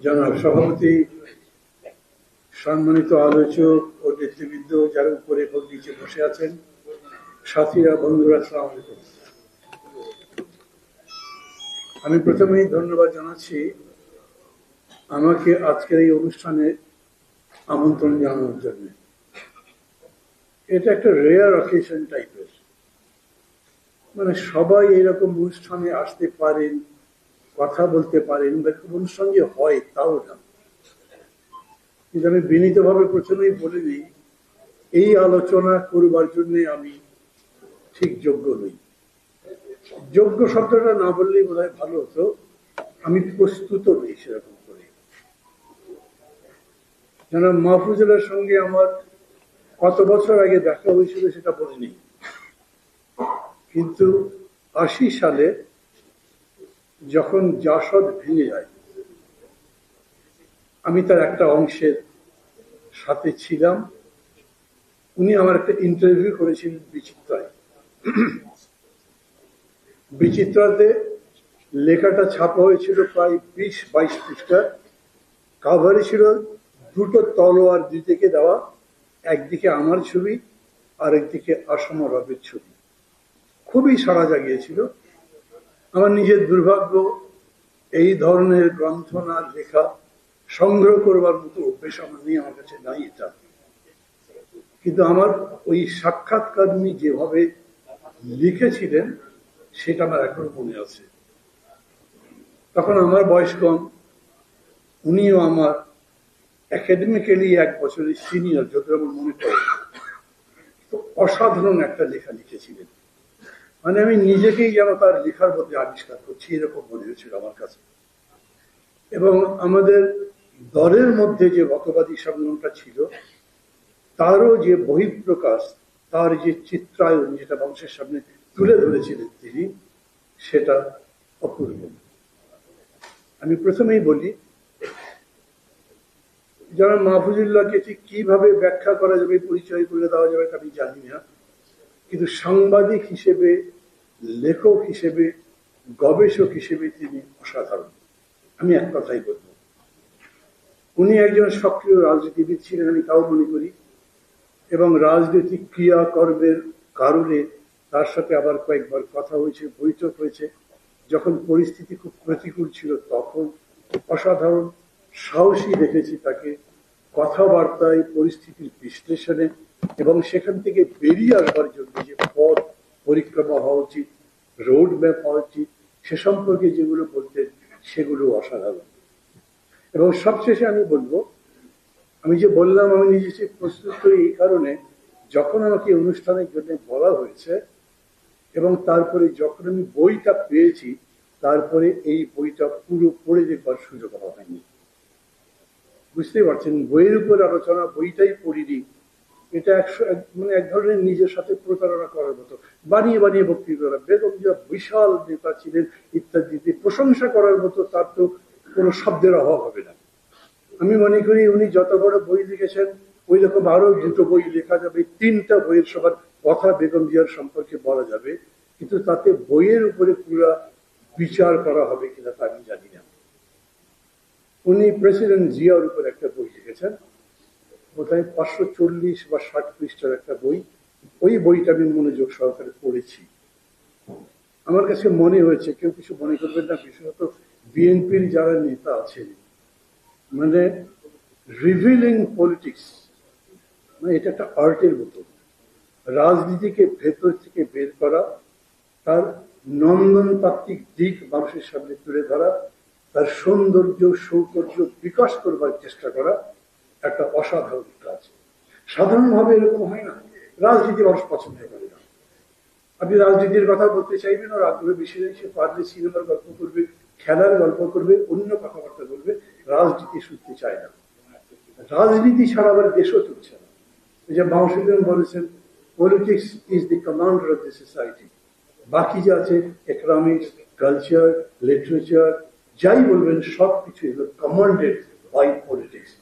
জনাব সভাপতি, সম্মানিত আলোচক ও নেতৃবৃন্দ যারা উপরে এবং নিচে বসে আছেন, সাথীরা, বন্ধুরা সালাম আমি প্রথমেই ধন্যবাদ জানাচ্ছি আমাকে আজকের এই অনুষ্ঠানে আমন্ত্রণ জানানোর জন্য। এটা একটা রেয়ার অকেশন টাইপের মানে সবাই এরকম অনুষ্ঠানে আসতে পারেন কথা বলতে পারেন বা অনুষ্ঠান যে হয়, তাও না। কিন্তু আমি বিনীতভাবে প্রথমেই বলে দিই, এই আলোচনা করবার জন্য আমি ঠিক যোগ্য নই। যোগ্য শব্দটা না বললেই বোধ ভালো হতো। আমি প্রস্তুত নই সেরকম করে। যেন মাহফুজুলের সঙ্গে আমার কত বছর আগে দেখা হয়েছিল সেটা বলিনি। কিন্তু আশি সালে যখন জাসদ ভেঙে যায়, আমি তার একটা অংশের সাথে ছিলাম। উনি আমার একটা ইন্টারভিউ করেছিলেন বিচিত্রায়। বিচিত্রাতে লেখাটা ছাপা হয়েছিল প্রায় বিশ, বাইশ পৃষ্ঠা। কাভারে ছিল দুটো তলোয়ার দুদিকে দেওয়া, একদিকে আমার ছবি আর একদিকে আসাম রবের ছবি। খুবই সাড়া জাগিয়েছিল। আমার নিজের দুর্ভাগ্য, এই ধরনের গ্রন্থনা লেখা সংগ্রহ করবার মতো অভ্যেস আমার নেই, আমার কাছে নাই এটা। কিন্তু আমার ওই সাক্ষাৎকার উনি যেভাবে লিখেছিলেন, সেটা আমার এখনও মনে আছে। তখন আমার বয়স কম উনিও আমার একাডেমিক্যালি এক বছরের সিনিয়র যত আমার মনে পড়ে অসাধারণ একটা লেখা লিখেছিলেন। মানে আমি নিজেকেই যেন তার লেখার মধ্যে আবিষ্কার করছি, এরকম মনে হয়েছিল আমার কাছে। এবং আমাদের দলের মধ্যে যে মতবাদী সম্মেলনটা ছিল, তারও যে বহিঃপ্রকাশ, তার যে চিত্রায়ন যেটা বংশের সামনে তুলে ধরেছিলেন তিনি, সেটা অপূর্ব। আমি প্রথমেই বলি, যারা মাহফুজুল্লাহকে ঠিক কীভাবে ব্যাখ্যা করা যাবে, পরিচয় করে দেওয়া যাবে আমি জানি না। কিন্তু সাংবাদিক হিসেবে লেখক হিসেবে, গবেষক হিসেবে তিনি অসাধারণ। আমি এক কথাই বলব। উনি একজন সক্রিয় রাজনীতিবিদ ছিলেন, আমি তাও মনে করি। এবং রাজনৈতিক ক্রিয়াকর্মের কারণে তার সাথে আবার কয়েকবার কথা হয়েছে, বৈঠক হয়েছে। যখন পরিস্থিতি খুব প্রতিকূল ছিল, তখন অসাধারণ সাহসী দেখেছি তাকে কথাবার্তায়, পরিস্থিতির বিশ্লেষণে এবং সেখান থেকে বেরিয়ে আসবার জন্য যে পথ পরিক্রমা হওয়া উচিত রোড ম্যাপ হওয়া উচিত সে সম্পর্কে যেগুলো বলতেন, সেগুলো অসাধারণ। এবং সবশেষে আমি বলব, আমি যে বললাম, আমি নিজে প্রস্তুত করি এই কারণে, যখন আমাকে অনুষ্ঠানের জন্য বলা হয়েছে, এবং তারপরে যখন আমি বইটা পেয়েছি, তারপরে এই বইটা পুরো পড়ে দেখবার সুযোগ হয়নি। বুঝতেই পারছেন, বইয়ের উপর আলোচনা, বইটাই পড়িনি। এটা একশো মানে এক ধরনের নিজের সাথে প্রতারণা করার মতো। বানিয়ে বানিয়ে বক্তৃতা করা বেগম জিয়া বিশাল নেতা ছিলেন, ইত্যাদিতে প্রশংসা করার মতো তার তো কোনো শব্দের অভাব হবে না। আমি মনে করি উনি যত বড় বই লিখেছেন, ওই রকম আরও দুটো বই লেখা যাবে, তিনটা বইয়ের সবার কথা বেগম জিয়ার সম্পর্কে বলা যাবে, কিন্তু তাতে বইয়ের উপরে পুরা বিচার করা হবে কিনা তা আমি জানি না। উনি প্রেসিডেন্ট জিয়ার উপর একটা বই লিখেছেন। বোধহয় পাঁচশো চল্লিশ বা ষাট পৃষ্ঠার একটা বই। ওই বইটা আমি মনোযোগ সহকারে পড়েছি। আমার কাছে মনে হয়েছে, কেউ কিছু মনে করবেন না, বিশেষত বিএনপির যারা নেতা আছেন মানে রিভিলিং পলিটিক্স মানে এটা একটা আর্টের মতো। রাজনীতিকে ভেতর থেকে বের করা, তার নন্দনতাত্ত্বিক দিক মানুষের সামনে তুলে ধরা, তার সৌন্দর্য, সৌকর্য বিকাশ করবার চেষ্টা করা একটা অসাধারণ কাজ। সাধারণভাবে এরকম হয় না রাজনীতি মানুষ পছন্দ করে না। আপনি রাজনীতির কথা বলতে চাইবেন আর আগ্রহ বেশি সে পারলে সিনেমার গল্প করবে, খেলার গল্প করবে, অন্য কথাবার্তা বলবে, রাজনীতি শুনতে চায় না। রাজনীতি ছাড়া আবার দেশও চলছে না। যে বাউসুদ্দিন বলেছেন politics is the commander of the society বাকি যে আছে ইকোনমিক্স কালচার লিটারেচার যাই বলবেন সব কিছু কমান্ডেড বাই পলিটিক্স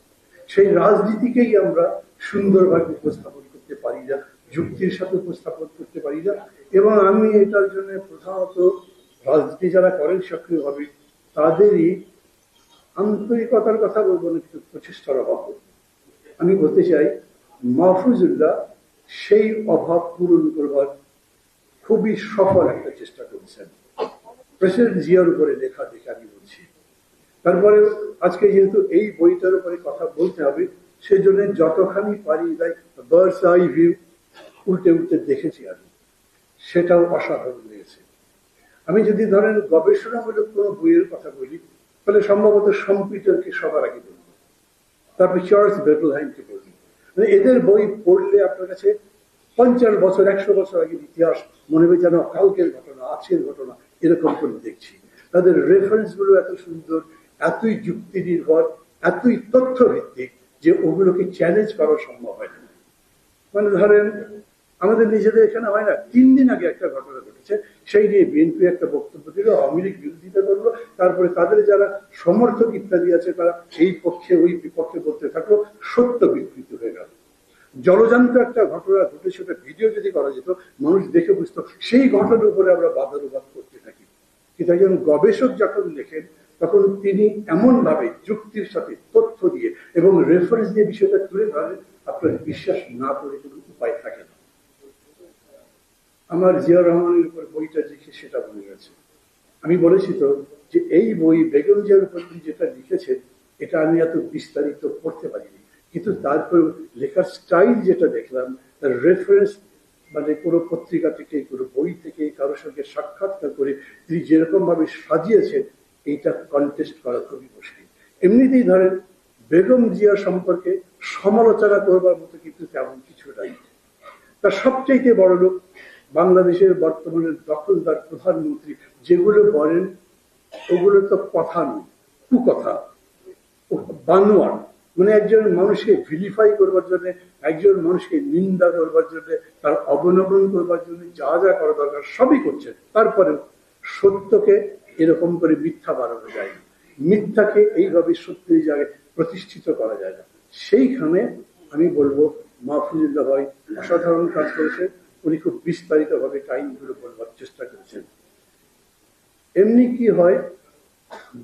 সেই রাজনীতিকেই আমরা সুন্দরভাবে উপস্থাপন করতে পারি না, যুক্তির সাথে উপস্থাপন করতে পারি না। এবং আমি এটার জন্য প্রধানত রাজনীতি যারা করেন সক্রিয়ভাবে, তাদেরই আন্তরিকতার কথা বলব না, কিন্তু প্রচেষ্টার অভাব। আমি বলতে চাই, মাহফুজুল্লাহ সেই অভাব পূরণ করবার খুবই সফল একটা চেষ্টা করেছেন। প্রেসিডেন্ট জিয়ার উপরে লেখা দেখে আমি বলছি তারপরে আজকে যেহেতু এই বইটার উপরে কথা বলতে হবে, সেজন্য যতখানি পারি তাই বার্ডস আই ভিউ উল্টে উল্টে দেখেছি আমি। সেটাও অসাধারণ লেগেছে। আমি যদি ধরেন গবেষণামূলক কোনো বইয়ের কথা বলি, তাহলে সম্ভবত সম্পিটারকে সবার আগে বলব তারপর চার্লস বেটলহাইমকে বলব মানে এদের বই পড়লে আপনার কাছে পঞ্চাশ বছর, একশো বছর আগের ইতিহাস, মনে হবে যেন কালকের ঘটনা, আজকের ঘটনা, এরকম করে দেখছি। তাদের রেফারেন্সগুলো এত সুন্দর এতই যুক্তি নির্ভর, এতই তথ্য ভিত্তিক যে ওগুলোকে চ্যালেঞ্জ করা সম্ভব হয় না। মানে ধরেন, আমাদের নিজেদের এখানে হয় না, তিন দিন আগে একটা ঘটনা ঘটেছে, সেই নিয়ে বিএনপি একটা বক্তব্য দিল, আওয়ামী লীগ বিরোধিতা করল, তারপরে তাদের যারা সমর্থক ইত্যাদি আছে, তারা এই পক্ষে, ওই বিপক্ষে বলতে থাকল, সত্য বিকৃত হয়ে গেল। জলজান্ত একটা ঘটনা ঘটে সেটা ভিডিও যদি করা যেত, মানুষ দেখে বুঝতো, সেই ঘটনার উপরে আমরা বাদানুবাদ করতে থাকি। কিন্তু একজন গবেষক যখন লেখেন তখন তিনি এমন ভাবে যুক্তির সাথে তথ্য দিয়ে এবং রেফারেন্স দিয়ে বিষয়টা তুলে ধরেন আপনার বিশ্বাস না করে কোনো উপায় থাকে না। আমার জিয়া রহমানের উপর বইটা লিখে সেটা মনে গেছে আমি বলেছি তো যে এই বই বেগম জিয়ার উপর যেটা লিখেছেন, এটা আমি এত বিস্তারিত পড়তে পারিনি। কিন্তু তারপর লেখার স্টাইল যেটা দেখলাম, তার রেফারেন্স মানে কোনো পত্রিকা থেকে, কোনো বই থেকে কারোর সঙ্গে সাক্ষাৎকার করে তিনি যেরকম ভাবে সাজিয়েছেন এইটা কন্টেস্ট করা খুবই মুশকিল। এমনিতেই ধরেন, বেগম জিয়া সম্পর্কে সমালোচনা করবার মতো কিন্তু তেমন কিছু নাই। তার সবচাইতে বড় লোক বাংলাদেশের বর্তমানে দখলদার প্রধানমন্ত্রী, যেগুলো বলেন, ওগুলো তো কথা নয়, কুকথা। বানোয়ার মানে একজন মানুষকে ভিলিফাই করবার জন্য, একজন মানুষকে নিন্দা করবার জন্য, তার অবনমন করবার জন্য যা যা করা দরকার সবই করছেন। তারপরে সত্যকে এরকম করে মিথ্যা বাড়ানো যায় মিথ্যাকে এইভাবে সত্যের জায়গায় প্রতিষ্ঠিত করা যায় না। সেইখানে আমি বলব, মাহফুজুল্লাহ ভাই অসাধারণ কাজ করেছে উনি খুব বিস্তারিত ভাবে টাইমগুলো বলবার চেষ্টা করেছেন। এমনি কি হয়,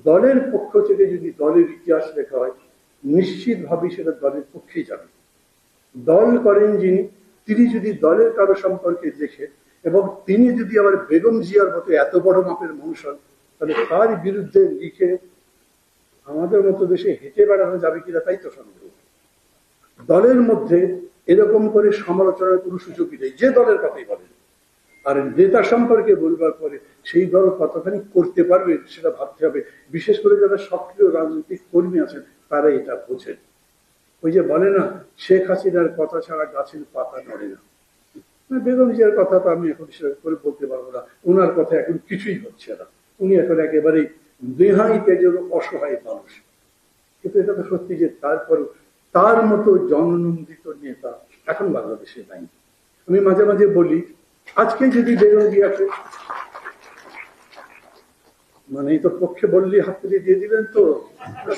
দলের পক্ষ থেকে যদি দলের ইতিহাস লেখা হয়, নিশ্চিতভাবে সেটা দলের পক্ষেই যাবে। দল করেন যিনি, তিনি যদি দলের কারও সম্পর্কে লেখেন এবং তিনি যদি আবার বেগম জিয়ার মতো এত বড় মাপের মানুষ হন তাহলে তার বিরুদ্ধে লিখে আমাদের মতো দেশে হেঁটে বেড়ানো যাবে কিনা তাই তো সন্দেহ। দলের মধ্যে এরকম করে সমালোচনার কোনো সুযোগই নেই, যে দলের কথাই বলেন। আর নেতা সম্পর্কে বলবার পরে সেই দল কতখানি করতে পারবে সেটা ভাবতে হবে। বিশেষ করে যারা সক্রিয় রাজনৈতিক কর্মী আছেন, তারা এটা বোঝেন। ওই যে বলে না, শেখ হাসিনার কথা ছাড়া গাছের পাতা নড়ে না। বেগম জিয়ার কথা তো আমি এখন সেরকম করে বলতে পারব না। ওনার কথা এখন কিছুই হচ্ছে না। উনি এখন একেবারেই দেহাই তেজের অসহায় মানুষ। কিন্তু এটা তো সত্যি যে তারপর তার মতো জননন্দিত নেতা এখন বাংলাদেশে নাই। আমি মাঝে মাঝে বলি, আজকে যদি বেগম জিয়াকে মানে এই তো পক্ষে বললি, হাত থেকে দিয়ে দিলেন তো।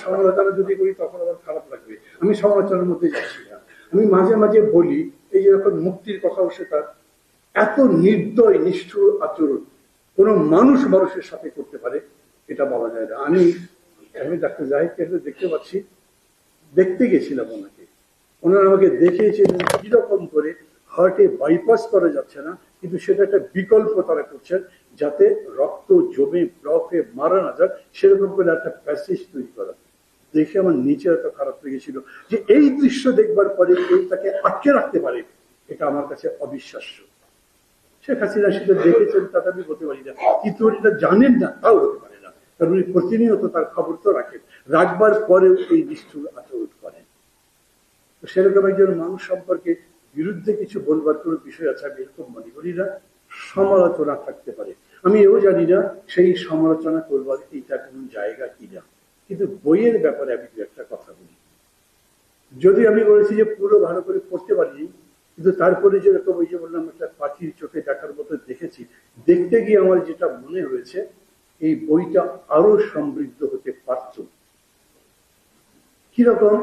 সমালোচনা যদি করি, তখন আবার খারাপ লাগবে। আমি সমালোচনার মধ্যে যাচ্ছি না। আমি মাঝে মাঝে বলি, এই যে যখন মুক্তির কথা উঠছে তার, এত নির্দয়, নিষ্ঠুর আচরণ কোন মানুষ মানুষের সাথে করতে পারে, এটা বলা যায় না। আমি আমি ডাক্তার জাহিদকে দেখতে পাচ্ছি, দেখতে গেছিলাম ওনাকে। ওনারা আমাকে দেখিয়েছিলেন কীরকম করে হার্টে বাইপাস করা যাচ্ছে না, কিন্তু সেটা একটা বিকল্প তারা করছেন যাতে রক্ত জমে ব্লক মারা না যায়, সেরকম করে একটা প্যাসেজ তৈরি করা। দেখে আমার নিচে এত খারাপ লেগেছিল যে এই দৃশ্য দেখবার পরে কেউ তাকে আটকে রাখতে পারে, এটা আমার কাছে অবিশ্বাস্য। শেখ হাসিনা সেটা দেখেছেন, তাতে আমি বলতে পারি না। কিন্তু এটা জানেন না, তাও হতে পারে না। কারণ উনি প্রতিনিয়ত তার খবর তো রাখেন। রাখবার পরেও এই নিষ্ঠুর আচরণ করেন। সেরকম একজন মানুষ সম্পর্কে বিরুদ্ধে কিছু বলবার কোনো বিষয় আছে আমি এরকম মনে করি না। সমালোচনা থাকতে পারে। আমি এও জানি না সেই সমালোচনা করবার এইটা কোন জায়গা কিনা। কিন্তু বইয়ের ব্যাপারে আমি দু একটা কথা বলি। যদি আমি বলেছি যে পুরো ভালো করে পড়তে পারিনি কিন্তু তারপরে যেরকম ওই যে বললাম, একটা পাখির চোখে দেখার মতো দেখেছি, দেখতে গিয়ে আমার যেটা মনে হয়েছে, এই বইটা আরও সমৃদ্ধ হতে পারত। কীরকম?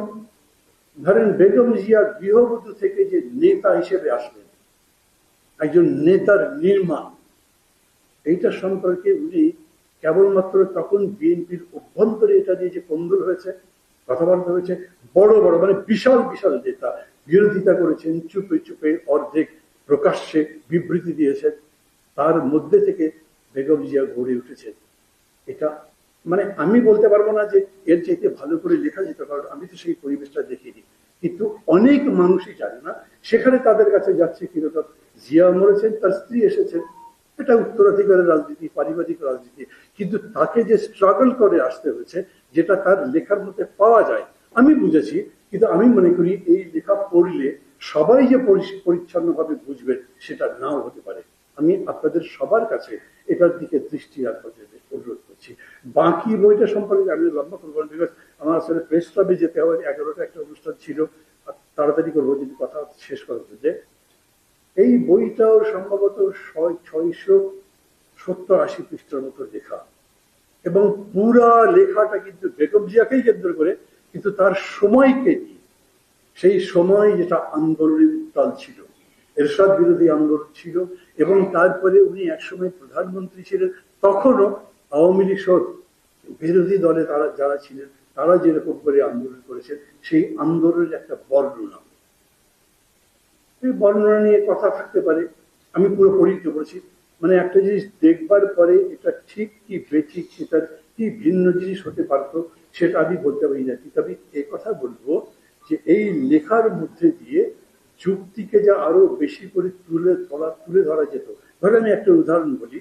ধরেন বেগম জিয়া গৃহবধূ থেকে যে নেতা হিসেবে আসবেন একজন নেতার নির্মাণ, এইটা সম্পর্কে উনি কেবলমাত্র তখন বিএনপির অভ্যন্তরে এটা নিয়ে যে কন্দল হয়েছে, কথাবার্তা হয়েছে, বড় বড় মানে বিশাল বিশাল নেতা বিরোধিতা করেছেন, চুপে চুপে অর্ধেক প্রকাশ্যে বিবৃতি দিয়েছেন। তার মধ্যে থেকে বেগম জিয়া গড়ে উঠেছেন। এটা মানে আমি বলতে পারব না যে এর চাইতে ভালো করে লেখা যেতে, কারণ আমি তো সেই পরিবেশটা দেখিনি। কিন্তু অনেক মানুষই জানে না, সেখানে তাদের কাছে যাচ্ছে কীরকম জিয়া মরেছেন, তার স্ত্রী এসেছেন। এটা উত্তরাধিকারের রাজনীতি, পারিবারিক রাজনীতি। কিন্তু তাকে যে স্ট্রাগল করে আসতে হয়েছে, যেটা তার লেখার মধ্যে পাওয়া যায়, আমি বুঝেছি কিন্তু আমি মনে করি এই লেখা পড়লে সবাই যে পরিচ্ছন্ন ভাবে বুঝবেন সেটা নাও হতে পারে। আমি আপনাদের সবার কাছে এটার দিকে দৃষ্টি রাখবার অনুরোধ করছি। বাকি বইটা সম্পর্কে আমি লম্বা করব বিকজ আমার আসলে প্রেস ক্লাবে যেতে হবে এগারোটা একটা অনুষ্ঠান ছিল তাড়াতাড়ি করব, যদি কথা শেষ করার যে এই বইটাও সম্ভবত ছয়শো সত্তর আশি পৃষ্ঠার মতো লেখা। এবং পুরা লেখাটা কিন্তু বেগম জিয়াকেই কেন্দ্র করে কিন্তু তার সময়কে নিয়ে, সেই সময় যেটা আন্দোলনের উত্তাল ছিল, এরশাদ বিরোধী আন্দোলন ছিল, এবং তারপরে উনি একসময় প্রধানমন্ত্রী ছিলেন, তখনও আওয়ামী লীগ সহ বিরোধী দলে তারা যারা ছিলেন, তারা যেরকম করে আন্দোলন করেছেন, সেই আন্দোলনের একটা বর্ণনা। এই বর্ণনা নিয়ে কথা থাকতে পারে, আমি পুরো পরীক্ষা করেছি। মানে একটা জিনিস দেখবার পরে এটা ঠিক কি বেঠিক সেটার কি ভিন্ন জিনিস হতে পারত সেটা আমি বলতে পারি না। কিন্তু আমি এই কথা বলব যে এই লেখার মধ্যে দিয়ে যুক্তিকে যা আরও বেশি করে তুলে ধরা তুলে ধরা যেত। ধরে আমি একটা উদাহরণ বলি।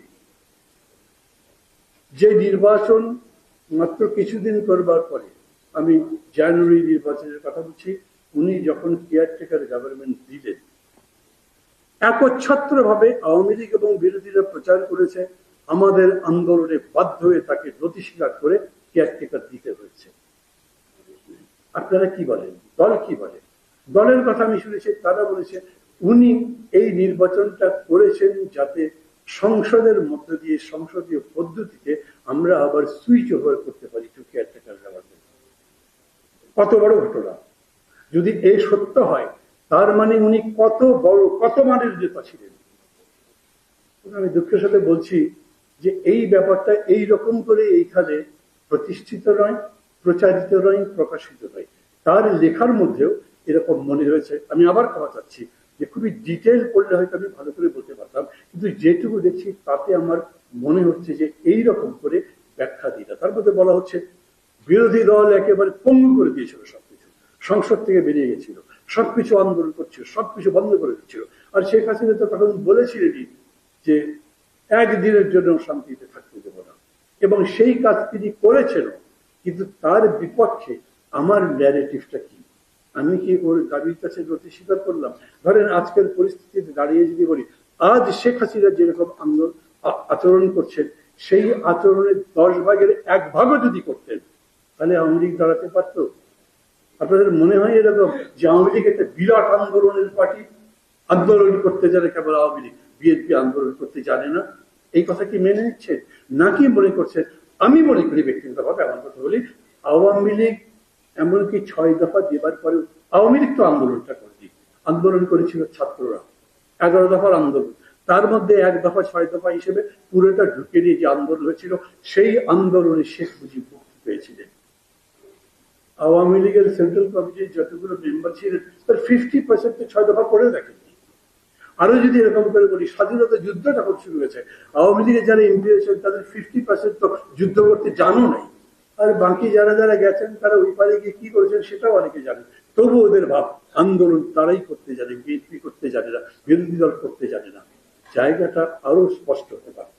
যে নির্বাচন মাত্র কিছুদিন করবার পরে, আমি জানুয়ারি নির্বাচনের কথা বলছি, উনি যখন কেয়ারটেকার গভর্নমেন্ট দিলেন একচ্ছত্র ভাবে আওয়ামী লীগ এবং বিরোধীরা প্রচার করেছে, আমাদের আন্দোলনে বাধ্য হয়ে তাকে নথি করে কেয়ারটেকার দিতে হয়েছে। আপনারা কি বলেন? দল কি বলে? দলের কথা আমি শুনেছি, তারা বলেছে, উনি এই নির্বাচনটা করেছেন যাতে সংসদের মধ্য দিয়ে সংসদীয় পদ্ধতিতে আমরা আবার সুইচ ওভার করতে পারি টু কেয়ারটেকার গভর্নমেন্ট কত বড় ঘটনা। যদি এই সত্য হয়, তার মানে উনি কত বড়, কত মানের নেতা ছিলেন। আমি দুঃখের সাথে বলছি যে এই ব্যাপারটা এই রকম করে এইখানে প্রতিষ্ঠিত নয়, প্রচারিত নয়, প্রকাশিত নয়। তার লেখার মধ্যেও এরকম মনে হয়েছে আমি আবার কথা চাচ্ছি যে খুবই ডিটেল করলে হয়তো আমি ভালো করে বলতে পারতাম, কিন্তু যেটুকু দেখছি তাতে আমার মনে হচ্ছে যে এই রকম করে ব্যাখ্যা দিতে। তার মধ্যে বলা হচ্ছে, বিরোধী দল একেবারে পঙ্গু করে দিয়েছিল সবকিছু। সংসদ থেকে বেরিয়ে গেছিল। সবকিছু আন্দোলন করছিল, সবকিছু বন্ধ করে দিচ্ছিল। আর শেখ হাসিনা তো তখন বলেছিলেনই যে একদিনের জন্য শান্তিতে না এবং সেই কাজ তিনি করেছেন। কিন্তু তার বিপক্ষে আমার ন্যারেটিভটা কি? আমি কি ওর দাবির কাছে নথি স্বীকার করলাম? ধরেন আজকের পরিস্থিতিতে দাঁড়িয়ে যদি বলি, আজ শেখ হাসিনা যেরকম আন্দোলন আচরণ করছেন, সেই আচরণের দশ ভাগের এক ভাগও যদি করতেন, তাহলে আওয়ামী লীগ দাঁড়াতে পারতো? আপনাদের মনে হয় এরকম যে আওয়ামী লীগ একটা বিরাট আন্দোলনের পার্টি? আন্দোলন করতে জানে কেবল আওয়ামী লীগ। বিএনপি আন্দোলন করতে জানে না। এই কথা কি মেনে নিচ্ছে? নাকি মনে করছে? আমি মনে করি ব্যক্তিগতভাবে এমন কথা বলি, আওয়ামী লীগ এমনকি ছয় দফা দেবার পরে আওয়ামী লীগ তো আন্দোলনটা করেনি। আন্দোলন করেছিল ছাত্ররা। এগারো দফার আন্দোলন। তার মধ্যে এক দফা, ছয় দফা হিসেবে পুরোটা ঢুকে দিয়ে যে আন্দোলন হয়েছিল, সেই আন্দোলনে শেখ মুজিব মুক্তি পেয়েছিলেন। আওয়ামী লীগের সেন্ট্রাল কমিটির যতগুলো মেম্বার ছিলেন, তার ফিফটি পার্সেন্ট ছয় দফা করে দেখেননি আরও যদি এরকম করে বলি, স্বাধীনতা যুদ্ধ যখন শুরু হয়েছে, আওয়ামী লীগের যারা এমপি হয়েছেন তাদের ফিফটি পার্সেন্ট তো যুদ্ধ করতে জানো নাই। আর বাকি যারা যারা গেছেন, তারা ওই পারে গিয়ে কি করেছেন সেটাও অনেকে জানে। তবু ওদের ভাব, আন্দোলন তারাই করতে জানে, বিএনপি করতে জানে না, বিরোধী দল করতে জানে না। জায়গাটা আরও স্পষ্ট হতে পারত।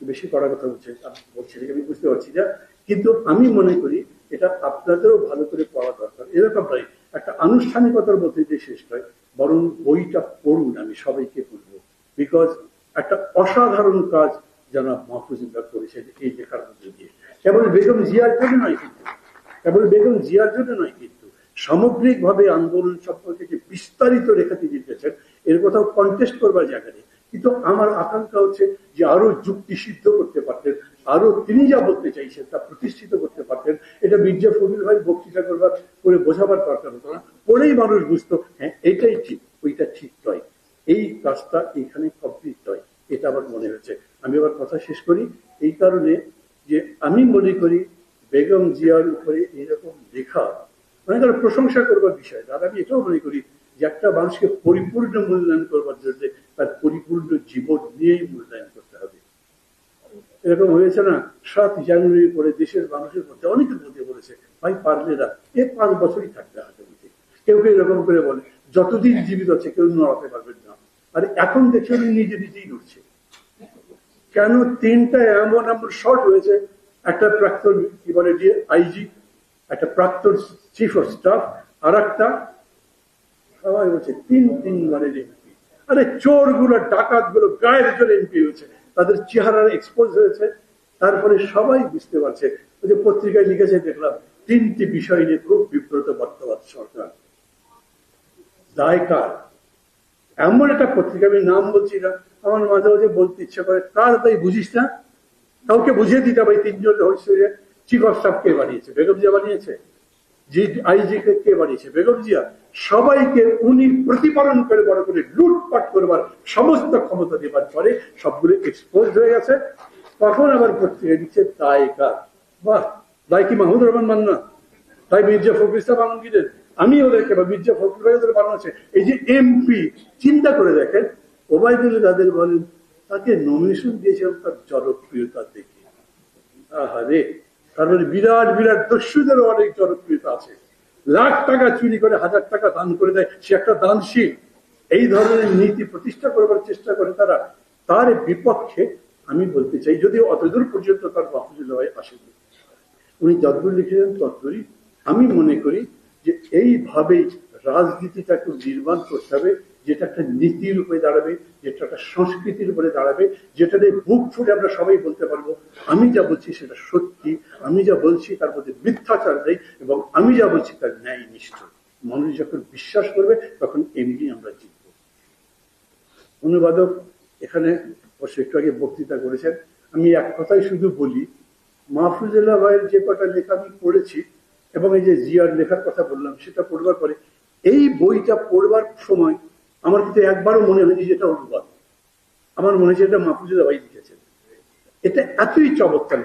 বেশি কড়া কথা বলছে বলছি আমি বুঝতে পারছি না, কিন্তু আমি মনে করি এটা আপনাদেরও ভালো করে পড়া দরকার। এরকম নয় একটা আনুষ্ঠানিকতার মধ্যে দিয়ে শেষ নয়। বরং বইটা পড়ুন, আমি সবাইকে বলব। বিকজ একটা অসাধারণ কাজ যারা মাহফুজুল্লাহ করেছেন এই লেখার মধ্যে দিয়ে। কেবল বেগম জিয়ার জন্য নয় কিন্তু, কেবল বেগম জিয়ার জন্য নয় কিন্তু, সামগ্রিকভাবে আন্দোলন সম্পর্কে যে বিস্তারিত রেখা তিনি দিতেছেন এর কোথাও কন্টেস্ট করবার জায়গা নেই। কিন্তু আমার আকাঙ্ক্ষা হচ্ছে যে আরও যুক্তি সিদ্ধ করতে পারতেন। আরও তিনি যা বলতে চাইছেন তা প্রতিষ্ঠিত করতে পারতেন, এটা মির্জা ফখরুল ভাই বক্তৃতা করবার করে বোঝাবার দরকার হতো না, পরেই মানুষ বুঝতো হ্যাঁ এটাই ঠিক, ওইটা ঠিক নয়। এই কাজটা এখানে কমপ্লিট নয়, এটা আমার মনে হয়েছে। আমি আবার কথা শেষ করি, এই কারণে যে আমি মনে করি বেগম জিয়ার উপরে এরকম লেখা মানে তার প্রশংসা করবার বিষয়, আর আমি এটাও মনে করি যে একটা মানুষকে পরিপূর্ণ মূল্যায়ন করবার জন্য তার পরিপূর্ণ জীবন নিয়েই মূল্যায়ন করতে এরকম হয়েছে না, সাত জানুয়ারি পরে দেশের মানুষের মধ্যে অনেকের মধ্যে বলেছে, ভাই, পারলে না, এ পাঁচ বছরই থাকবে আগামীতে কেউ কেউ এরকম করে বলে, যতদিন জীবিত আছে, কেউ নড়াতে পারবেন না। আর এখন দেখে উনি নিজে নিজেই নড়ছে। কেন তিনটা এমন এমন শর্ট হয়েছে, একটা প্রাক্তন কি বলে আইজি একটা প্রাক্তন চিফ অফ স্টাফ আর একটা সবাই বলছে, তিন তিনবারের এমপি আরে চোরগুলো ডাকাতগুলো গায়ের জোরে এমপি হয়েছে। তাদের চেহারা এক্সপোজ হয়েছে তারপরে সবাই বুঝতে পারছে। যে পত্রিকায় লিখেছে, দেখলাম, তিনটি বিষয় নিয়ে খুব বিব্রত বর্তমান সরকার। দায় কার? এমন একটা পত্রিকা, আমি নাম বলছি না, আমার মাঝে মাঝে বলতে ইচ্ছা করে, কার তাই বুঝিস না? কাউকে বুঝিয়ে দিতে হবে তিনজন হচ্ছে চিফ অফ স্টাফ কে বানিয়েছে? বেগম জিয়া বানিয়েছে? জি আইজি কে বানিয়েছে? বেগম জিয়া। সবাইকে উনি প্রতিপালন করে, বড় করে লুটপাট করবার সমস্ত ক্ষমতা দেবার পরে সবগুলো এক্সপোজ হয়ে গেছে। তখন আবার পত্রিকা দিচ্ছে দায় কার? বাহ! দায় কি মাহমুদ রহমান মান্না? তাই মির্জা ফখরুল ইসলাম আলমগীরের? আমি ওদেরকে বা মির্জা ফখরুল ভাই ওদের বানানো আছে এই যে এমপি চিন্তা করে দেখেন ওবায়দুল তাদের বলেন, তাকে নমিনেশন দিয়েছিলাম তার জনপ্রিয়তা দেখে। আহারে! কারণ বিরাট বিরাট দস্যুদেরও অনেক জনপ্রিয়তা আছে। লাখ টাকা চুরি করে, হাজার টাকা দান করে দেয়, সে একটা দানশীল। এই ধরনের নীতি প্রতিষ্ঠা করবার চেষ্টা করে তারা। তার বিপক্ষে আমি বলতে চাই, যদিও অতদূর পর্যন্ত তার মাহফুজুল ভাই আসেনি। উনি যতদূর লিখেছেন ততদূরই আমি মনে করি যে এইভাবেই রাজনীতিটাকে নির্মাণ করতে হবে। যেটা একটা নীতির উপরে দাঁড়াবে, যেটা একটা সংস্কৃতির উপরে দাঁড়াবে যেটা নিয়ে বুক ফুটে আমরা সবাই বলতে পারব, আমি যা বলছি সেটা সত্যি, আমি যা বলছি তার মধ্যে মিথ্যাচার নেই এবং আমি যা বলছি তার ন্যায় নিষ্ঠ মানুষ যখন বিশ্বাস করবে, তখন এমনি আমরা জিতব। অনুবাদক এখানে অবশ্য একটু আগে বক্তৃতা করেছেন। আমি এক কথাই শুধু বলি, মাহফুজুল্লাহ ভাইয়ের যে কটা লেখা আমি পড়েছি এবং এই যে জিয়ার লেখার কথা বললাম, সেটা পড়বার পরে এই বইটা পড়বার সময় আমার কিন্তু একবারও মনে হয়নি যে এটা অনুবাদ। আমার মনে হয়েছে এটা মাহফুজুল্লাহ ভাই লিখেছেন। এটা এতই চমৎকার।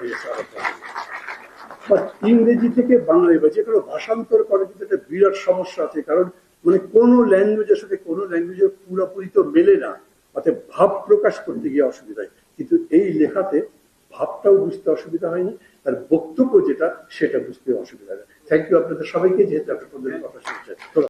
বা ইংরেজি থেকে বাংলায় বা যে কোনো ভাষান্তর করা কিন্তু একটা বিরাট সমস্যা আছে, কারণ মানে কোনো ল্যাঙ্গুয়েজের সাথে কোনো ল্যাঙ্গুয়েজের পুরোপুরি তো মেলে না। অর্থাৎ ভাব প্রকাশ করতে গিয়ে অসুবিধা হয়। কিন্তু এই লেখাতে ভাবটাও বুঝতে অসুবিধা হয়নি, আর বক্তব্য যেটা, সেটা বুঝতে অসুবিধা হয়। থ্যাংক ইউ আপনাদের সবাইকে, যেহেতু আপনাদের কথা শুনছেন।